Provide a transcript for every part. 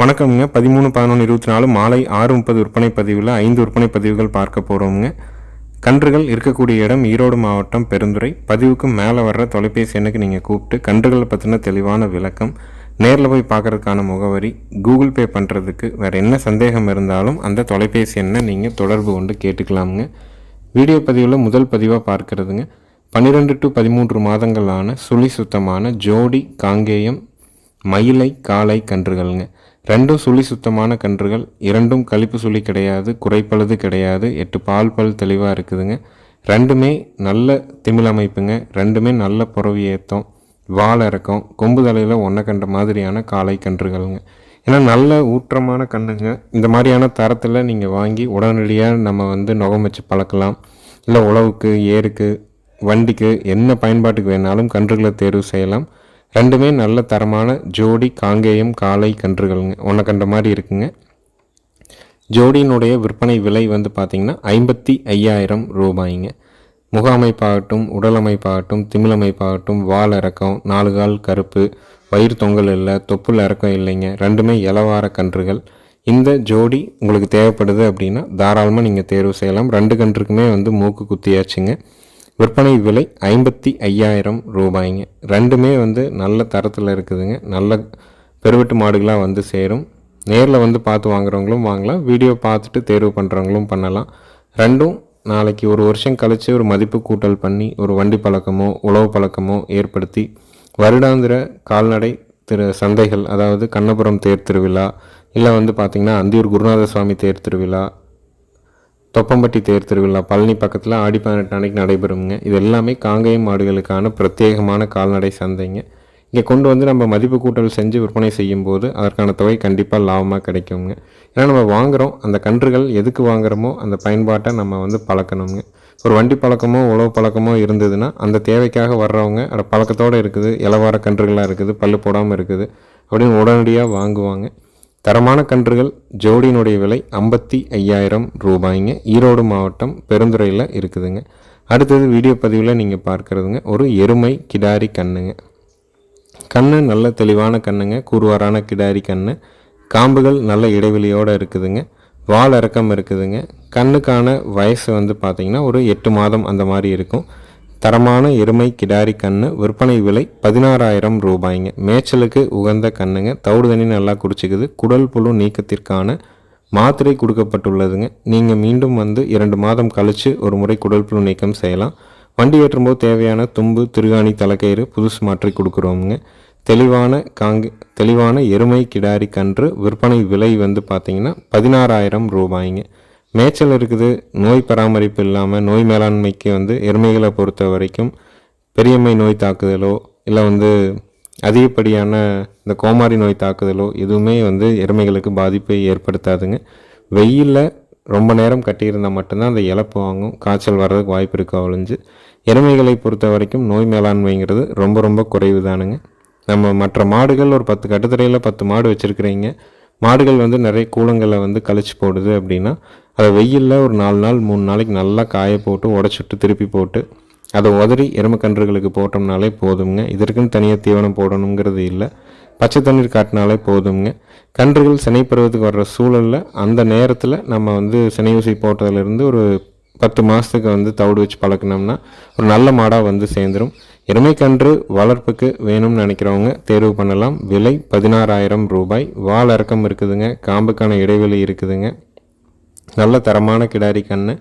வணக்கம்ங்க. பதிமூணு பதினொன்று இருபத்தி நாலு மாலை ஆறு முப்பது விற்பனை பதிவில் ஐந்து விற்பனை பதிவுகள் பார்க்க போகிறோம்ங்க கன்றுகள் இருக்கக்கூடிய இடம் ஈரோடு மாவட்டம் பெருந்துறை. பதிவுக்கு மேலே வர்ற தொலைபேசி எண்ணுக்கு நீங்கள் கூப்பிட்டு கன்றுகளை பற்றின தெளிவான விளக்கம் நேரில் போய் பார்க்கறதுக்கான முகவரி கூகுள் பே பண்ணுறதுக்கு வேறு என்ன சந்தேகம் இருந்தாலும் அந்த தொலைபேசி எண்ணை நீங்கள் தொடர்பு கொண்டு கேட்டுக்கலாமுங்க. வீடியோ பதிவில் முதல் பதிவாக பார்க்குறதுங்க. பன்னிரெண்டு டு பதிமூன்று மாதங்களான சுழி சுத்தமான ஜோடி காங்கேயம் மயிலை காலை கன்றுகள்ங்க. ரெண்டும் சுழி சுத்தமான கன்றுகள் இரண்டும் கழிப்பு சுழி கிடையாது குறைப்பழுது கிடையாது எட்டு பால் பல் தெளிவாக இருக்குதுங்க. ரெண்டுமே நல்ல திமிழ் அமைப்புங்க. ரெண்டுமே நல்ல புறவி ஏற்றம் வால் இறக்கம் கொம்பு தலையில் ஒன்றை கண்ட மாதிரியான காளை கன்றுகள்ங்க. ஏன்னா நல்ல ஊற்றமான கண்ணுங்க. இந்த மாதிரியான தரத்தில் நீங்கள் வாங்கி உடனடியாக நம்ம வந்து நுகம் வச்சு பழக்கலாம். இல்லை உழவுக்கு ஏருக்கு வண்டிக்கு என்ன பயன்பாட்டுக்கு வேணாலும் கன்றுகளை தேர்வு செய்யலாம். ரெண்டுமே நல்ல தரமான ஜோடி காங்கேயம் காளை கன்றுகள்ங்க ஒன்றை கண்ட மாதிரி இருக்குங்க. ஜோடியினுடைய விற்பனை விலை வந்து பார்த்திங்கன்னா ஐம்பத்தி ஐயாயிரம் ரூபாய்ங்க. முகாமைப்பாகட்டும் உடலமைப்பாகட்டும் திமிழமைப்பாகட்டும் வால் இறக்கம் நாலு கால் கருப்பு வயிறு தொங்கல் இல்லை தொப்புள் இறக்கம் இல்லைங்க. ரெண்டுமே இலவார கன்றுகள். இந்த ஜோடி உங்களுக்கு தேவைப்படுது அப்படின்னா தாராளமாக நீங்கள் தேர்வு செய்யலாம். ரெண்டு கன்றுக்குமே வந்து மூக்கு குத்தியாச்சுங்க. விற்பனை விலை ஐம்பத்தி ஐயாயிரம் ரூபாய்ங்க. ரெண்டுமே வந்து நல்ல தரத்தில் இருக்குதுங்க. நல்ல பெருவெட்டு மாடுகளாக வந்து சேரும். நேரில் வந்து பார்த்து வாங்குறவங்களும் வாங்கலாம். வீடியோ பார்த்துட்டு தேர்வு பண்ணுறவங்களும் பண்ணலாம். ரெண்டும் நாளைக்கு ஒரு வருஷம் கழித்து ஒரு மதிப்பு கூட்டல் பண்ணி ஒரு வண்டி பழக்கமோ உழவு பழக்கமோ ஏற்படுத்தி வருடாந்திர கால்நடை திரு சந்தைகள் அதாவது கண்ணபுரம் தேர் திருவிழா இல்லை வந்து பார்த்திங்கன்னா அந்தியூர் குருநாத சுவாமி தேர் திருவிழா தொப்பம்பட்டி தேர் திருவிழா பழனி பக்கத்தில் ஆடி பதினெட்டு அன்னைக்கு நடைபெறுங்க இது எல்லாமே காங்கேயம் மாடுகளுக்கான பிரத்யேகமான கால்நடை சந்தைங்க. இங்கே கொண்டு வந்து நம்ம மதிப்பு கூட்டல் செஞ்சு விற்பனை செய்யும் போது அதற்கான தொகை கண்டிப்பாக லாபமாக கிடைக்குங்க. ஏன்னா நம்ம வாங்குகிறோம் அந்த கன்றுகள் எதுக்கு வாங்குகிறோமோ அந்த பயன்பாட்டை நம்ம வந்து பழக்கணுங்க. ஒரு வண்டி பழக்கமோ உழவு பழக்கமோ இருந்ததுன்னா அந்த தேவைக்காக வர்றவங்க அந்த பழக்கத்தோடு இருக்குது இலவார கன்றுகளாக இருக்குது பல்லு போடாமல் இருக்குது அப்படின்னு உடனடியாக வாங்குவாங்க. தரமான கன்றுகள் ஜோடியினுடைய விலை ஐம்பத்தி ஐயாயிரம் ரூபாய்ங்க. ஈரோடு மாவட்டம் பெருந்துறையில் இருக்குதுங்க. அடுத்தது வீடியோ பதிவில் நீங்கள் பார்க்குறதுங்க ஒரு எருமை கிடாரி கண்ணுங்க. கண்ணு நல்ல தெளிவான கண்ணுங்க கூறுவாரான கிடாரி கண்ணு. காம்புகள் நல்ல இடைவெளியோடு இருக்குதுங்க. வால் இறக்கம் இருக்குதுங்க. கண்ணுக்கான வயசு வந்து பார்த்திங்கன்னா ஒரு எட்டு மாதம் அந்த மாதிரி இருக்கும். தரமான எருமை கிடாரி கன்று விற்பனை விலை பதினாறாயிரம் ரூபாய்ங்க. மேய்ச்சலுக்கு உகந்த கண்ணுங்க. தவிடு தண்ணி நல்லா குடிச்சிக்குது. குடல் புழு நீக்கத்திற்கான மாத்திரை கொடுக்கப்பட்டுள்ளதுங்க. நீங்கள் மீண்டும் வந்து இரண்டு மாதம் கழித்து ஒரு முறை குடல் புழு நீக்கம் செய்யலாம். வண்டி ஏற்றும்போது தேவையான தும்பு திருகாணி தலைக்கயிறு புதுசு மாற்றி கொடுக்குறோமுங்க. தெளிவான காங்க தெளிவான எருமை கிடாரி கன்று விற்பனை விலை வந்து பார்த்திங்கன்னா பதினாறாயிரம் ரூபாய்ங்க. மேய்ச்சல் இருக்குது நோய் பராமரிப்பு இல்லாமல் நோய் மேலாண்மைக்கு வந்து எருமைகளை பொறுத்த வரைக்கும் பெரியம்மை நோய் தாக்குதலோ இல்லை வந்து அதிகப்படியான இந்த கோமாரி நோய் தாக்குதலோ எதுவுமே வந்து எருமைகளுக்கு பாதிப்பை ஏற்படுத்தாதுங்க. வெயிலில் ரொம்ப நேரம் கட்டியிருந்தால் மட்டும்தான் அந்த இழப்பு வாங்கும். காய்ச்சல் வர்றதுக்கு வாய்ப்பு இருக்க ஒழிஞ்சு எருமைகளை பொறுத்த வரைக்கும் நோய் மேலாண்மைங்கிறது ரொம்ப ரொம்ப குறைவு தானுங்க நம்ம மற்ற மாடுகள் ஒரு பத்து கட்டுத்தரையில் பத்து மாடு வச்சுருக்கிறீங்க. மாடுகள் வந்து நிறைய கூலங்களை வந்து கழிச்சு போடுது அப்படின்னா அதை வெயிலில் ஒரு நாலு நாள் மூணு நாளைக்கு நல்லா காய போட்டு உடச்சிட்டு திருப்பி போட்டு அதை உதறி எருமக்கன்றுகளுக்கு போட்டோம்னாலே போதுங்க இதற்குன்னு தனியாக தீவனம் போடணுங்கிறது இல்லை. பச்சை தண்ணீர் காட்டினாலே போதுங்க கன்றுகள் சினை பருவத்துக்கு வர்ற சூழலில் அந்த நேரத்தில் நம்ம வந்து சினை ஊசி போட்டதுலேருந்து ஒரு பத்து மாதத்துக்கு வந்து தவிடு வச்சு பழக்கினோம்னா ஒரு நல்ல மாடாக வந்து சேர்ந்துடும் எருமைக்கன்று வளர்ப்புக்கு வேணும்னு நினைக்கிறவங்க தேர்வு பண்ணலாம். விலை பதினாறாயிரம் ரூபாய். வால் இறக்கம் இருக்குதுங்க. காம்புக்கான இடைவெளி இருக்குதுங்க. நல்ல தரமான கிடாரி கன்று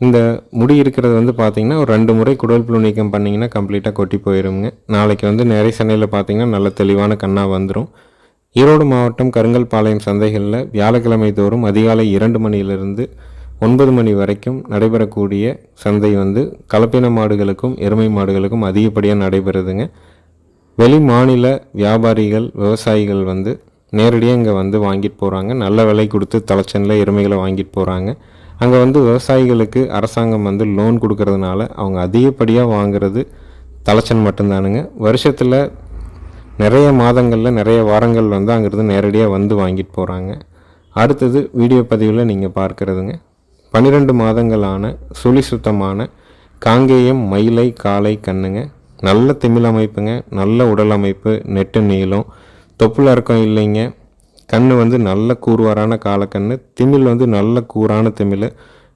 இந்த முடி இருக்கிறது வந்து பார்த்திங்கன்னா ஒரு ரெண்டு முறை குடல் புழு நீக்கம் பண்ணிங்கன்னா கம்ப்ளீட்டாக கொட்டி போயிருங்க. நாளைக்கு வந்து நிறைய சந்தையில் பார்த்திங்கன்னா நல்ல தெளிவான கண்ணாக வந்துடும் ஈரோடு மாவட்டம் கருங்கல்பாளையம் சந்தைகளில் வியாழக்கிழமை தோறும் அதிகாலை இரண்டு மணியிலிருந்து ஒன்பது மணி வரைக்கும் நடைபெறக்கூடிய சந்தை வந்து கலப்பின மாடுகளுக்கும் எருமை மாடுகளுக்கும் அதிகப்படியாக நடைபெறுதுங்க. வெளி மாநில வியாபாரிகள் விவசாயிகள் வந்து நேரடியாக இங்கே வந்து வாங்கிட்டு போகிறாங்க நல்ல விலை கொடுத்து தலைச்சனில் எருமைகளை வாங்கிட்டு போகிறாங்க அங்கே வந்து விவசாயிகளுக்கு அரசாங்கம் வந்து லோன் கொடுக்கறதுனால அவங்க அதிகப்படியாக வாங்குறது தலைச்சன் மட்டும்தானுங்க. வருஷத்தில் நிறைய மாதங்களில் நிறைய வாரங்கள் வந்து அங்கேருந்து நேரடியாக வந்து வாங்கிட்டு போகிறாங்க அடுத்தது வீடியோ பதிவில் நீங்கள் பார்க்குறதுங்க. பன்னிரெண்டு மாதங்களான சுழி சுத்தமான காங்கேயம் மயிலை காளை கண்ணுங்க. நல்ல திமிழ் அமைப்புங்க. நல்ல உடல் அமைப்பு நெட்டு நீளம் தொப்புள் இறக்கம் இல்லைங்க. கண் வந்து நல்ல கூர்வாரான காலக்கண் திமில் வந்து நல்ல கூரான திமில்.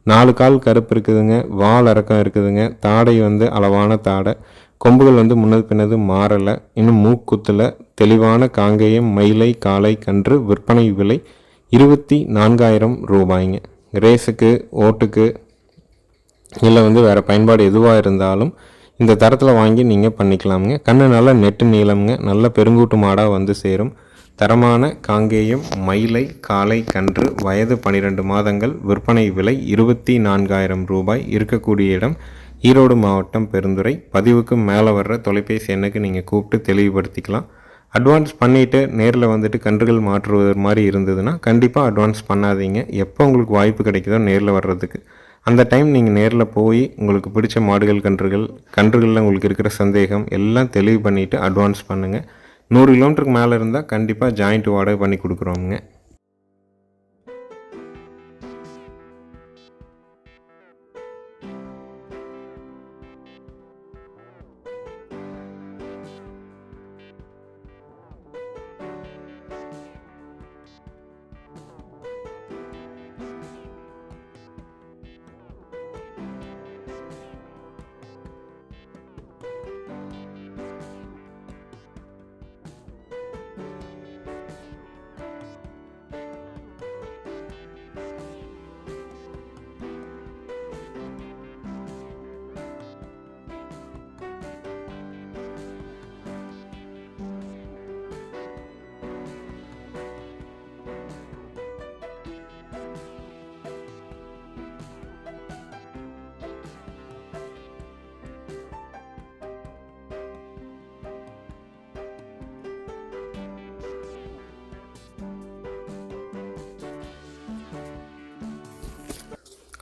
நாலு கால் கருப்பு இருக்குதுங்க. வால் இறக்கம் இருக்குதுங்க. தாடை வந்து அளவான தாடை. கொம்புகள் வந்து முன்னது பின்னது மாறலை. இன்னும் மூக்குத்தில் தெளிவான காங்கேயம் மயிலை காளை கன்று விற்பனை விலை இருபத்தி நான்காயிரம் ரூபாய்ங்க. ரேஸுக்கு ஓட்டுக்கு இல்லை வந்து வேறு பயன்பாடு எதுவாக இருந்தாலும் இந்த தரத்தில் வாங்கி நீங்கள் பண்ணிக்கலாமுங்க. கண்ணு நல்லா நெட்டு நீளம்ங்க. நல்ல பெருங்கூட்டு மாடாக வந்து சேரும். தரமான காங்கேயம் மயிலை காலை கன்று வயது பன்னிரெண்டு மாதங்கள் விற்பனை விலை இருபத்தி நான்காயிரம் ரூபாய். இருக்கக்கூடிய இடம் ஈரோடு மாவட்டம் பெருந்துறை. பதிவுக்கு மேலே வர்ற தொலைபேசி எண்ணுக்கு நீங்கள் கூப்பிட்டு தெளிவுபடுத்திக்கலாம். அட்வான்ஸ் பண்ணிவிட்டு நேரில் வந்துட்டு கன்றுகள் மாற்றுவது மாதிரி இருந்ததுன்னா கண்டிப்பாக அட்வான்ஸ் பண்ணாதீங்க. எப்போ உங்களுக்கு வாய்ப்பு கிடைக்குதோ நேரில் வர்றதுக்கு. அந்த டைம் நீங்கள் நேரில் போய் உங்களுக்கு பிடிச்ச மாடுகள் கன்றுகள் கன்றுகளில் உங்களுக்கு இருக்கிற சந்தேகம் எல்லாம் தெளிவு பண்ணிவிட்டு அட்வான்ஸ் பண்ணுங்கள் நூறு கிலோமீட்டருக்கு மேலே இருந்தால் கண்டிப்பாக ஜாயிண்ட் வாடகை பண்ணி கொடுக்குறோமுங்க.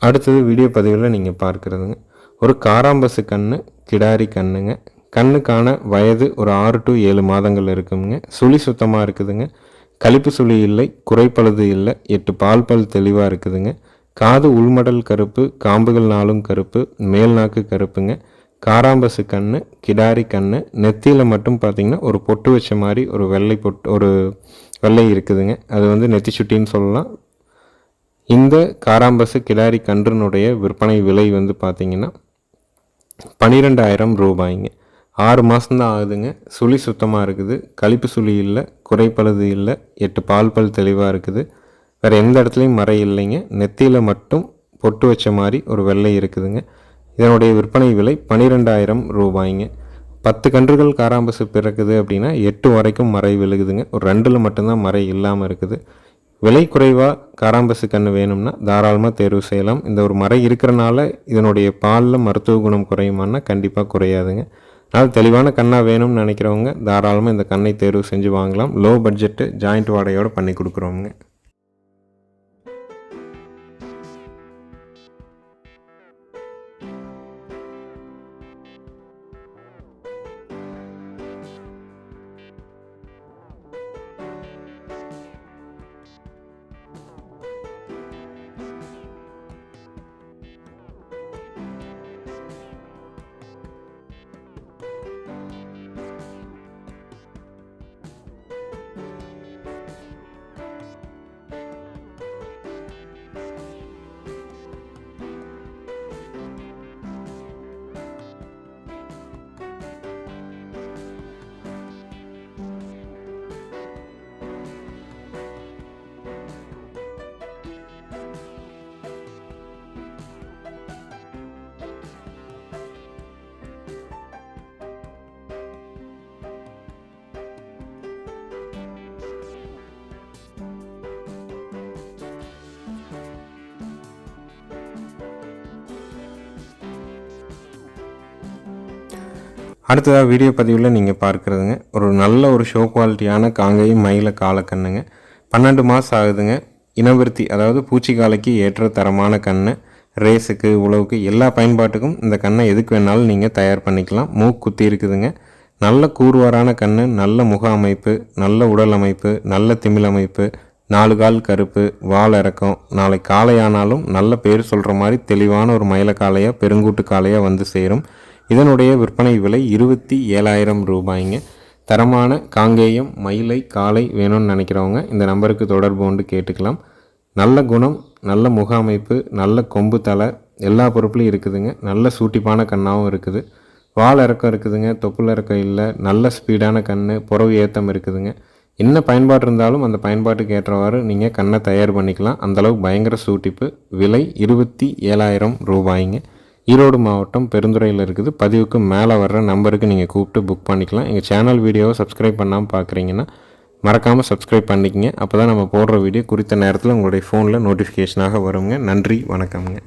அடுத்தது வீடியோ பதிவில் நீங்கள் பார்க்குறதுங்க ஒரு காராம்பசு கண்ணு கிடாரி கண்ணுங்க. கண்ணுக்கான வயது ஒரு ஆறு டு ஏழு மாதங்கள் இருக்குங்க. சுழி சுத்தமாக இருக்குதுங்க. கழிப்பு சுழி இல்லை குறைப்பழுது இல்லை எட்டு பால் பல் தெளிவாக இருக்குதுங்க. காது உள்மடல் கருப்பு காம்புகள் நாளும் கருப்பு மேல் நாக்கு கருப்புங்க. காராம்பசு கண்ணு கிடாரி கண்ணு நெத்தியில் மட்டும் பார்த்திங்கன்னா ஒரு பொட்டு வச்ச மாதிரி ஒரு வெள்ளை பொட்டு ஒரு வெள்ளை இருக்குதுங்க. அது வந்து நெத்தி சுட்டின்னு சொல்லலாம். இந்த காராம்பசு கிளாரி கன்றுனுடைய விற்பனை விலை வந்து பார்த்திங்கன்னா பன்னிரெண்டாயிரம் ரூபாய்ங்க. ஆறு மாதம்தான் ஆகுதுங்க. சுழி சுத்தமாக இருக்குது. கழிப்பு சுழி இல்லை. குறைப்பழுது இல்லை. எட்டு பால் பல் தெளிவாக இருக்குது. வேறு எந்த இடத்துலையும் மறை இல்லைங்க. நெத்தியில் மட்டும் பொட்டு வச்ச மாதிரி ஒரு வெள்ளை இருக்குதுங்க. இதனுடைய விற்பனை விலை பன்னிரெண்டாயிரம் ரூபாய்ங்க. பத்து கன்றுகள் காராம்பசு பிறக்குது அப்படின்னா எட்டு வரைக்கும் மறை விழுகுதுங்க. ஒரு ரெண்டில் மட்டும்தான் மறை இல்லாமல் இருக்குது. விலை குறைவாக காராம்பசு கன்று வேணும்னா தாராளமாக தேர்வு செய்யலாம். இந்த ஒரு மறை இருக்கிறனால இதனுடைய பாலில் மருத்துவ குணம் குறையுமான்னா கண்டிப்பாக குறையாதுங்க. அதனால் தெளிவான கண்ணாக வேணும்னு நினைக்கிறவங்க தாராளமாக இந்த கண்ணை தேர்வு செஞ்சு வாங்கலாம். லோ பட்ஜெட்டு ஜாயிண்ட் வாடகையோடு பண்ணி கொடுக்குறோங்க அடுத்ததாக வீடியோ பதிவில் நீங்கள் பார்க்குறதுங்க. ஒரு நல்ல ஒரு ஷோ குவாலிட்டியான காங்கையும் மயில காலக்கண்ணுங்க. பன்னெண்டு மாதம் ஆகுதுங்க. இனவிருத்தி அதாவது பூச்சிக்காலைக்கு ஏற்ற தரமான கண்ணு ரேஸுக்கு உழவுக்கு எல்லா பயன்பாட்டுக்கும் இந்த கண்ணை எதுக்கு வேணாலும் நீங்கள் தயார் பண்ணிக்கலாம். மூக்கு குத்தி இருக்குதுங்க. நல்ல கூறுவாரான கண் நல்ல முக அமைப்பு நல்ல உடல் அமைப்பு நல்ல திமிழ் அமைப்பு நாலு கால் கருப்பு வால் இறக்கம் நாளை காளையானாலும் நல்ல பேர் சொல்கிற மாதிரி தெளிவான ஒரு மயில காளையாக பெருங்கூட்டு காளையாக வந்து சேரும். இதனுடைய விற்பனை விலை இருபத்தி ஏழாயிரம் ரூபாய்ங்க. தரமான காங்கேயம் மயிலை காலை வேணும்னு நினைக்கிறவங்க இந்த நம்பருக்கு தொடர்பு கொண்டு கேட்டுக்கலாம். நல்ல குணம் நல்ல முக அமைப்பு நல்ல கொம்பு தலை எல்லா பொறுப்புலையும் இருக்குதுங்க. நல்ல சூட்டிப்பான கண்ணாகவும் இருக்குது. வால் இறக்கம் இருக்குதுங்க தொப்புள் இறக்கம் இல்லை. நல்ல ஸ்பீடான கண் புறவு ஏத்தம் இருக்குதுங்க. என்ன பயன்பாடு இருந்தாலும் அந்த பயன்பாட்டுக்கு ஏற்றவாறு நீங்கள் கண்ணை தயார் பண்ணிக்கலாம். அந்தளவுக்கு பயங்கர சூட்டிப்பு. விலை இருபத்தி ஏழாயிரம் ரூபாய்ங்க. ஈரோடு மாவட்டம் பெருந்துறையில் இருக்குது. பதிவுக்கு மேலே வர்ற நம்பருக்கு நீங்கள் கூப்பிட்டு புக் பண்ணிக்கலாம். எங்கள் சேனல் வீடியோவை சப்ஸ்கிரைப் பண்ணாமல் பார்க்குறீங்கன்னா மறக்காமல் சப்ஸ்கிரைப் பண்ணிக்கங்க. அப்போ தான் நம்ம போடுற வீடியோ குறித்த நேரத்தில் உங்களுடைய ஃபோனில் நோட்டிஃபிகேஷனாக வருங்க. நன்றி வணக்கம்ங்க.